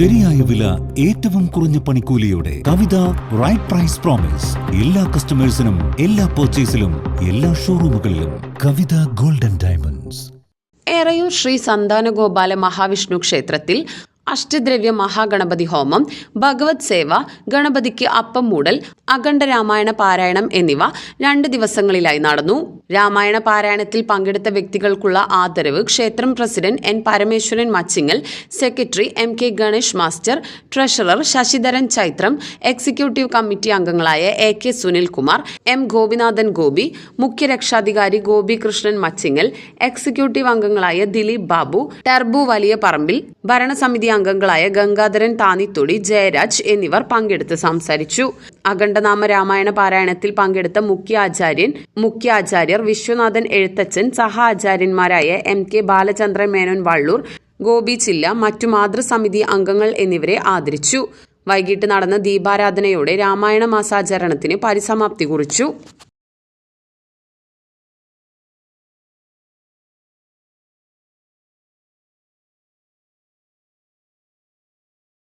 ശരിയായ വില ഏറ്റവും കുറഞ്ഞ പണിക്കൂലിയോടെ. കവിത റൈറ്റ് പ്രൈസ് പ്രോമിസ് എല്ലാ കസ്റ്റമേഴ്സിനും എല്ലാ പർച്ചേസിലും എല്ലാ ഷോറൂമുകളിലും കവിത ഗോൾഡൻ ഡയമണ്ട്സ് എറയൂർ ശ്രീ സന്താനഗോപാല മഹാവിഷ്ണു ക്ഷേത്രത്തിൽ അഷ്ടദ്രവ്യ മഹാഗണപതി ഹോമം ഭഗവത് സേവ ഗണപതിക്ക് അപ്പം മൂടൽ അഖണ്ഡ രാമായണ പാരായണം എന്നിവ രണ്ട് ദിവസങ്ങളിലായി നടന്നു. രാമായണ പാരായണത്തിൽ പങ്കെടുത്ത വ്യക്തികൾക്കുള്ള ആദരവ് ക്ഷേത്രം president N Parameswaran Machingal secretary M K Ganesh master treasurer Sasidharan Chaithram executive committee അംഗങ്ങളായ A K Sunilkumar M Gopinathan Gopi മുഖ്യ രക്ഷാധികാരി ഗോപി കൃഷ്ണൻ മച്ചിങ്ങൽ എക്സിക്യൂട്ടീവ് അംഗങ്ങളായ ദിലീപ് ബാബു ടർബു വലിയ പറമ്പിൽ ഭരണസമിതി അംഗങ്ങളായ ഗംഗാധരൻ താന്നിത്തൊടി ജയരാജ് എന്നിവർ പങ്കെടുത്ത് സംസാരിച്ചു. അഖണ്ഡനാമ രാമായണ പാരായണത്തിൽ പങ്കെടുത്ത മുഖ്യാചാര്യൻ മുഖ്യാചാര്യർ വിശ്വനാഥൻ എഴുത്തച്ഛൻ സഹ ആചാര്യന്മാരായ എം കെ ബാലചന്ദ്രൻ മേനോൻ വള്ളൂർ ഗോപി ചില്ല മറ്റു മാതൃസമിതി അംഗങ്ങൾ എന്നിവരെ ആദരിച്ചു. വൈകിട്ട് നടന്ന ദീപാരാധനയോടെ രാമായണ മാസാചരണത്തിന് പരിസമാപ്തി കുറിച്ചു.